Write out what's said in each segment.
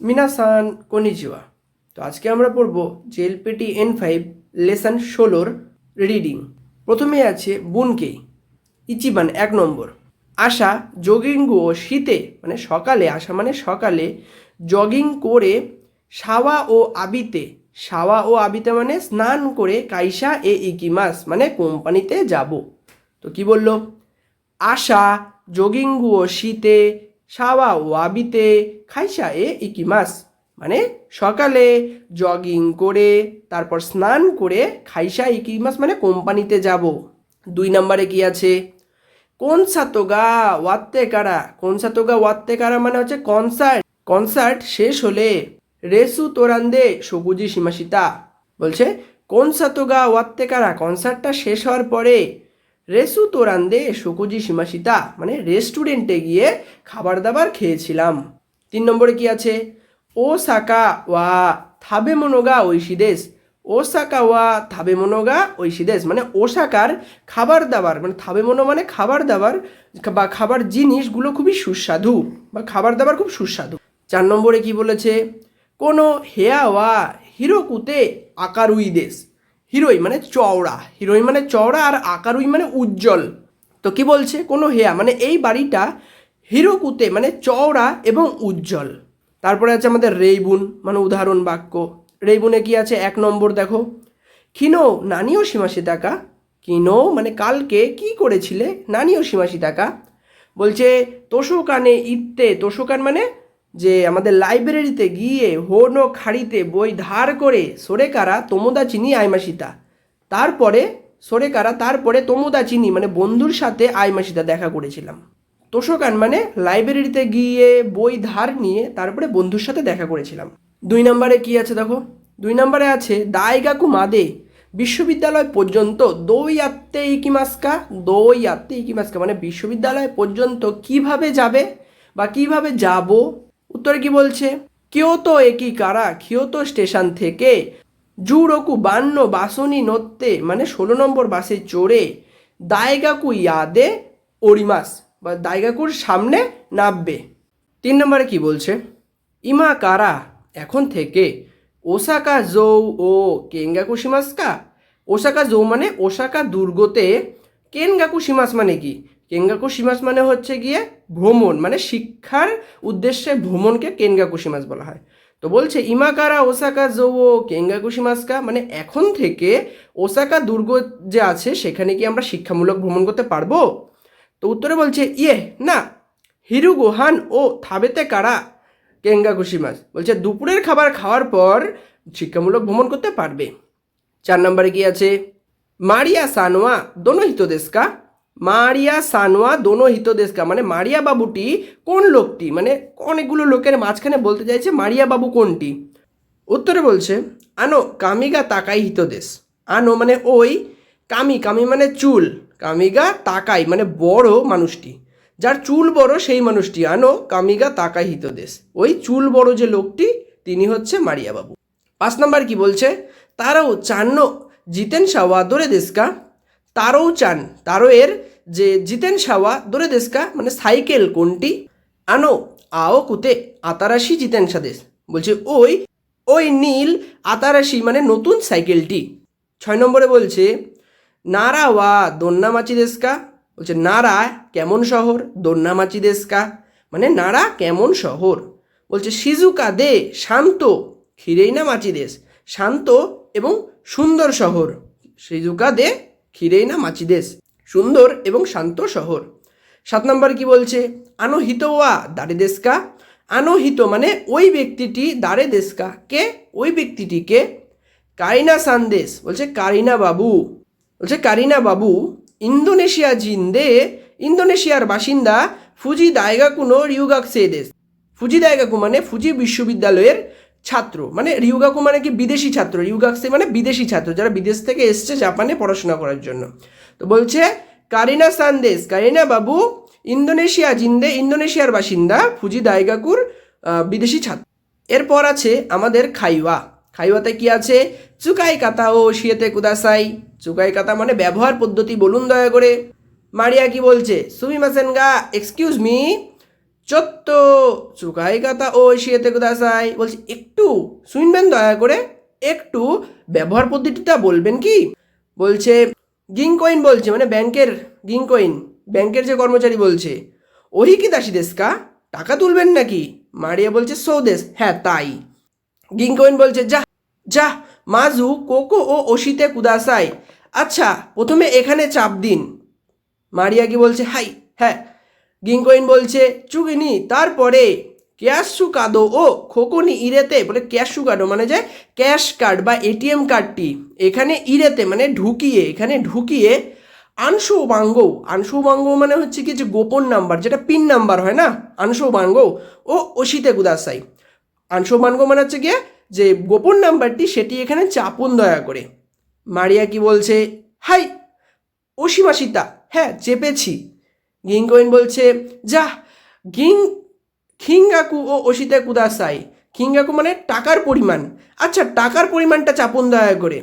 মিনাসান কনিজিওয়া তো আজকে আমরা পড়ব জেলপিটি এন ফাইভ লেসন ষোলোর রিডিং প্রথমে আছে বুনকে, ইচিবান এক নম্বর। আশা জগিংগু ও শীতে মানে সকালে, আশা মানে সকালে জগিং করে সাওয়া ও আবিতে সাওয়া ও আবিতে মানে স্নান করে কাইসা এ ইকিমাস মানে কোম্পানিতে যাব। তো কি বলল? আশা জগিংগু ও শীতে সাওয়া ওয়াবিতে খাইসা এ ইকিমাস। মানে সকালে জগিং করে, তারপর স্নান করে খাইসা ইকিমাস মানে কোম্পানিতে যাব। দুই নম্বরে কি আছে? কোন সাতোগা ওয়াত্তে কারা? কোন সাতোগা ওয়াত্তে কারা মানে হচ্ছে কনসার্ট কনসার্ট শেষ হলে রেসু তোরান্দে সবুজি সীমাসিতা। বলছে কোন সাতোগা ওয়াত্তে কারা? কনসার্টটা শেষ হওয়ার পরে রেসু তোরান্দে সকুজি সীমাসিতা মানে রেস্টুরেন্টে গিয়ে খাবার দাবার খেয়েছিলাম। তিন নম্বরে কি আছে? ও সাকা ওয়া থাবে মনোগা ঐশিদেশ ওসাকা ওয়া থাবে মনোগা ঐশিদেশ মানে ওসাকার খাবার দাবার মানে থাবে মনো মানে খাবার দাবার বা খাবার জিনিসগুলো খুবই সুস্বাদু বা খাবার দাবার খুব সুস্বাদু। চার নম্বরে কি বলেছে? কোনো হেয়া ওয়া হিরোকুতে আকারুই দেশ। হিরোই মানে চওড়া হিরোই মানে চওড়া আর আকারুই মানে উজ্জ্বল। তো কি বলছে? কোনো হেয়া মানে এই বাড়িটা হিরোকুতে মানে চওড়া এবং উজ্জ্বল। তারপরে আছে আমাদের রেইবুন মানে উদাহরণ বাক্য। রেইবুনে কি আছে? এক নম্বর দেখো। কিনো, নানিও সীমাসি টাকা কিনো মানে কালকে কি করেছিলে? নানিও সীমাসি টাকা বলছে, তোষকানে ইত্তে, তোষকান মানে যে আমাদের লাইব্রেরিতে গিয়ে হোনো খাড়িতে বই ধার করে সরে কারা তোমোদা চিনি আইমাসিতা। তারপরে সরে কারা তারপরে তোমোদা চিনি মানে বন্ধুর সাথে আইমাসিতা দেখা করেছিলাম। তোষকান মানে লাইব্রেরিতে গিয়ে বই ধার নিয়ে তারপরে বন্ধুর সাথে দেখা করেছিলাম। দুই নম্বরে কি আছে দেখো? দুই নম্বরে আছে দায়গাকু মাদে, বিশ্ববিদ্যালয় পর্যন্ত দই আত্মে ইকিমাস্কা দই আত্মে ইকিমাস্কা মানে বিশ্ববিদ্যালয় পর্যন্ত কীভাবে যাবে বা কীভাবে যাব উত্তরে কি বলছে? কিয়োতো একই কারা? কিয়োতো স্টেশন থেকে। জুরোকু বান্ন বাসনি নত্তে মানে ষোলো নম্বর বাসে চড়ে। দায়গাকু ইয়াদে ওরিমাস বা দায়গাকুর সামনে নামবে তিন নম্বরে কি বলছে? ইমা কারা? এখন থেকে। ওসাকা জৌ ও কেঙ্গাকু সীমাস্কা ওসাকা জৌ মানে ওসাকা দুর্গতে। কেনগাকু সীমাস মানে কি? কেঙ্গাকু সীমাস মানে হচ্ছে গিয়ে ভ্রমণ মানে শিক্ষার উদ্দেশ্যে ভ্রমণকে কেনগাকু সীমাস বলা হয়। তো বলছে, ইমাকারা, ওসাকা জৌ ও কেঙ্গাকু সীমাস্কা মানে এখন থেকে ওসাকা দুর্গ যে আছে, সেখানে কি আমরা শিক্ষামূলক ভ্রমণ করতে পারব? তো উত্তরে বলছে ইয়ে না, হিরু গোহান ও থাবেতে কারা কেঙ্গাকুশি মাছ? বলছে, দুপুরের খাবার খাওয়ার পর শিক্ষামূলক ভ্রমণ করতে পারবে। চার নম্বরে কি আছে? মারিয়া সানোয়া দোনো হিতদেশকা মারিয়া, সানোয়া দোনো হিতদেশকা। মানে মারিয়া বাবুটি কোন লোকটি? মানে অনেকগুলো লোকের মাঝখানে বলতে চাইছে মারিয়া বাবু কোনটি? উত্তরে বলছে, আনো কামিগা তাকাই হিত দেশ আনো মানে ওই কামি কামি মানে চুল। কামিগা তাকাই মানে বড় মানুষটি। যার চুল বড় সেই মানুষটি। আনো কামিগা তাকাই হিত দেশ ওই চুল বড় যে লোকটি, তিনি হচ্ছে মারিয়া বাবু। পাঁচ নাম্বার কি বলছে? তারাও চান্ন জিতেন সাওয়া দোরে দেশকা। তারও চান, তারও এর যে জিতেন সাওয়া, দোরে দেশকা মানে সাইকেল কোনটি? আনো, আও কুতে, আতারাশি জিতেন সাদেশ। বলছে ওই ওই নীল আতারাশি মানে নতুন সাইকেলটি। ছয় নম্বরে বলছে, নারা ওয়া দন্নামাচি দেশকা? বলছে নারা কেমন শহর, দন্নামাচি দেশকা? মানে নারা কেমন শহর? বলছে সিজুকা দে, শান্ত খিরেই না মাচি দেশ। শান্ত এবং সুন্দর শহর। সিজুকা দে খিরেই না মাচি দেশ। সুন্দর এবং শান্ত শহর। সাত নম্বর কি বলছে? আনোহিত ওয়া দাঁড়ে দেশকা। আনোহিত মানে ওই ব্যক্তিটি দাঁড়ে দেশকা। কে? ওই ব্যক্তিটিকে কারিনা সান্দেশ বলছে কারিনা বাবু। বলছে কারিনা বাবু, ইন্দোনেশিয়া জিন্দে, ইন্দোনেশিয়ার বাসিন্দা ফুজি দায়গাকুনো রিউগাক দেশ। ফুজি দায়গাকু মানে ফুজি বিশ্ববিদ্যালয়ের ছাত্র মানে রিউগাকু মানে কি বিদেশি ছাত্র, রিউগাকসে মানে বিদেশি ছাত্র, যারা বিদেশ থেকে এসছে জাপানে পড়াশোনা করার জন্য। তো বলছে, কারিনা সান্দেশ, কারিনা বাবু, ইন্দোনেশিয়া জিন্দে, ইন্দোনেশিয়ার বাসিন্দা, ফুজি দায়গাকুর বিদেশি ছাত্র। এরপর আছে আমাদের খাইওয়া। খাইওয়াতে কি আছে? চুকাই কাতা ও শিয়েতে কুদাসাই। চুকাই কাতা মানে ব্যবহার পদ্ধতি, বলুন দয়া করে। মারিয়া কি বলছে? সুমি মাসেনগা এক্সকিউজ মি চত্ত চুকাই কাতা ও শিয়েতে কুদাসাই বলছে, একটু শুনবেন দয়া করে, একটু ব্যবহার পদ্ধতিটা বলবেন কি? বলছে গিংকয়েন বলছে মানে ব্যাংকের গিংকয়েন ব্যাংকের যে কর্মচারী বলছে, ওহি কি দাসী দেশকা টাকা তুলবেন নাকি? মারিয়া বলছে সৌদেশ হ্যাঁ তাই। গিংকয়েন বলছে, যা যা, মাজু, কোকো ও ওশিতে কুদাসাই আচ্ছা প্রথমে এখানে চাপ দিন। মারিয়া কি বলছে, হাই হ্যাঁ গিংকোইন বলছে, চুগিনি, তারপরে ক্যাশু কাদো ও খোকনি ইরেতে বলে ক্যাশু কার্ডো মানে যে ক্যাশ কার্ড বা এটিএম কার্ডটি, এখানে ইরেতে মানে ঢুকিয়ে, এখানে ঢুকিয়ে আনশো বাঙ্গ আনশো বাঙ্গ মানে হচ্ছে কি যে গোপন নাম্বার, যেটা পিন নাম্বার হয় না? আনশো বাঙ্গ ও ওশিতে গুদাসাই। আনশো বাঙ্গ মানে হচ্ছে গিয়ে যে গোপন নাম্বারটি, সেটি এখানে চাপুন দয়া করে। মারিয়া কি বলছে, হাই ওশিমাসিতা হ্যাঁ চেপেছি। গিংকোইন বলছে যা গিং খিঙ্গাকু ও ওশিতে কুদাসাই খিঙ্গাকু মানে টাকার পরিমাণ। আচ্ছা টাকার পরিমাণটা চাপুন দয়া করে।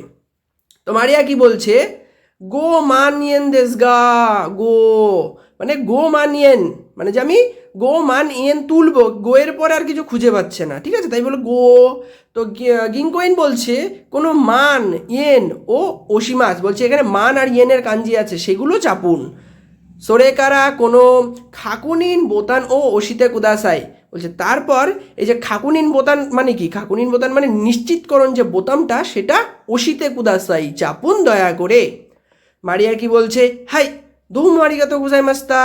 তো মারিয়া কি বলছে? গো মানিয়েন দেশ গা। গো মানে গো মানিয়েন। মানে যে আমি গো মান ইয়েন তুলবো গোয়ের পরে আর কিছু খুঁজে পাচ্ছে না। ঠিক আছে, তাই বলো গো। তো গি- গিংকোইন বলছে, কোনো মান, ইয়েন ও ওশিমাস। বলছে, এখানে মান আর ইয়েনের কাঞ্জি আছে, সেগুলো চাপুন। সোরেকারা কোনো খাকুনিন বোতান ও ওশিতে কুদাসাই বলছে, তারপর এই যে খাকুনিন বোতান মানে কি? খাকুনিন বোতান মানে নিশ্চিতকরণ যে বোতামটা, সেটা ওশিতে কুদাসাই চাপুন দয়া করে। মারিয়া কি বলছে? হাই, দোহু মারিগাত গুজাই মাস্তা।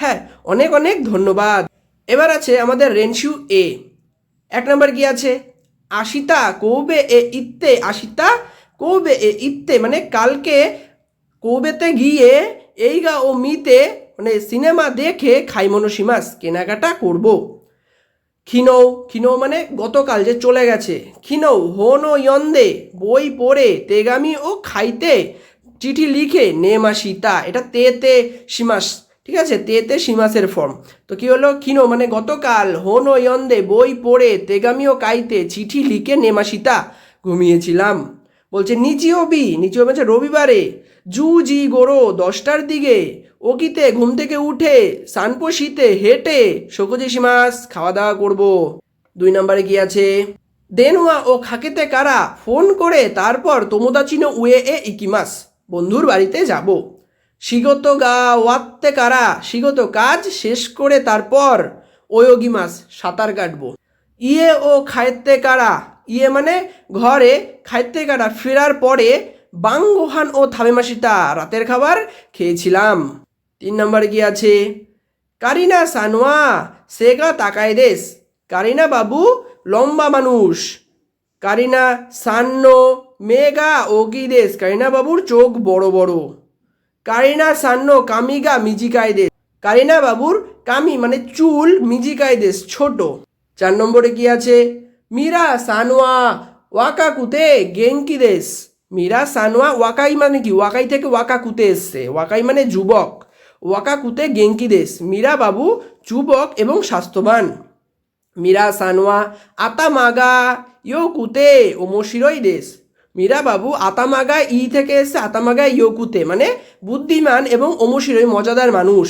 হ্যাঁ অনেক অনেক ধন্যবাদ। এবার আছে আমাদের রেনশু এ। এক নম্বর কি আছে? আশিতা কৌবে এ ইত্তে আশিতা কৌবে এ ইত্তে মানে কালকে কৌবেতে গিয়ে এই গা ও মিতে মানে সিনেমা দেখে খাইমনোসিমাস কেনাকাটা করব। খিনৌ খিনৌ মানে গতকাল যে চলে গেছে। খিনৌ হোনো ইয়ন্দে, বই পড়ে, তেগামি ও খাইতে চিঠি লিখে নেমা সীতা। এটা তে তে সীমাস ঠিক আছে? তে তে সীমাসের ফর্ম। তো কি হলো? খিনো মানে গতকাল হোনো ইয়ন্দে বই পড়ে, তেগামি ও কাইতে চিঠি লিখে নেমা সীতা। ঘুমিয়েছিলাম। বলছে নিচিও বি নিচিও মানে রবিবারে জু জি গোরো দশটার দিকে ওকিতে ঘুম থেকে উঠে সানপোশিতে হেঁটে শোকজি মাস খাওয়া দাওয়া করব। দুই নম্বরে কি আছে? দেনুয়া ও খাকেতে কারা ফোন করে তারপর তোমোদাচিনো উয়ে এ ইকিমাস বন্ধুর বাড়িতে যাব। শিগত গা ওয়াত্তে কারা, শিগত কাজ শেষ করে তারপর ওয়োগি মাস, সাঁতার কাটবো। ইয়ে ও খাইতে কারা ইয়ে মানে ঘরে খাইতে কাটা ফেরার পরে বাঙ্গোহান ও থামেমাসিতা রাতের খাবার খেয়েছিলাম। তিন নম্বরে কি আছে? কারিনা সানোয়া, সেগা তাকায় দেশ। কারিনা বাবু লম্বা মানুষ। কারিনা সান্ন, মেগা ওগি দেশ। কারিনা বাবুর চোখ বড় বড়। কারিনা সান্ন কামিগা মিজিকায় দেশ। কারিনা বাবুর কামি মানে চুল মিজিকায় দেশ, ছোট। চার নম্বরে কি আছে? মীরা সানোয়া ওয়াকাকুতে গেঙ্কি দেশ মীরা সানোয়া ওয়াকাই মানে কি ওয়াকাই থেকে ওয়াকাকুতে এসছে ওয়াকাই মানে যুবক ওয়াকাকুতে গেঙ্কি দেশ মীরা বাবু যুবক এবং স্বাস্থ্যবান মীরা সানোয়া আতামাগা ইয়োকুতে ওমশিরই দেশ মীরা বাবু আতামাগা ই থেকে এসছে আতামাগা ইয়োকুতে মানে বুদ্ধিমান এবং ওমশিরই মজাদার মানুষ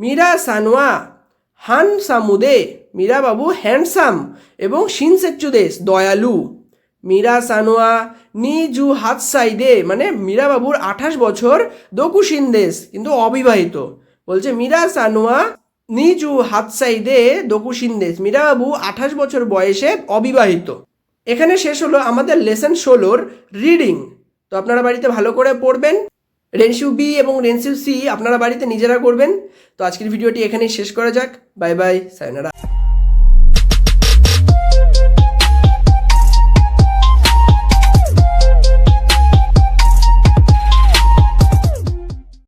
মীরা সানোয়া হান সামুদে মীরা বাবু হ্যান্ডসাম এবং শিনসেচ্চু দেশ দয়ালু। মীরা সানোয়া নিজু হাতসাইদে মানে মীরা বাবুর আঠাশ বছর দকুশিন দেশ কিন্তু অবিবাহিত। বলছে, মীরা সানোয়া নিজু হাতসাইদে দকুশিন দেশ মীরা বাবু আঠাশ বছর বয়সে অবিবাহিত। এখানে শেষ হলো আমাদের লেসন ষোলোর রিডিং। তো আপনারা বাড়িতে ভালো করে পড়বেন রেনসিউ বি এবং রেনসিউ সি আপনারা বাড়িতে নিজেরা করবেন। তো আজকের ভিডিওটি এখানেই শেষ করা যাক। Bye bye, sayonara.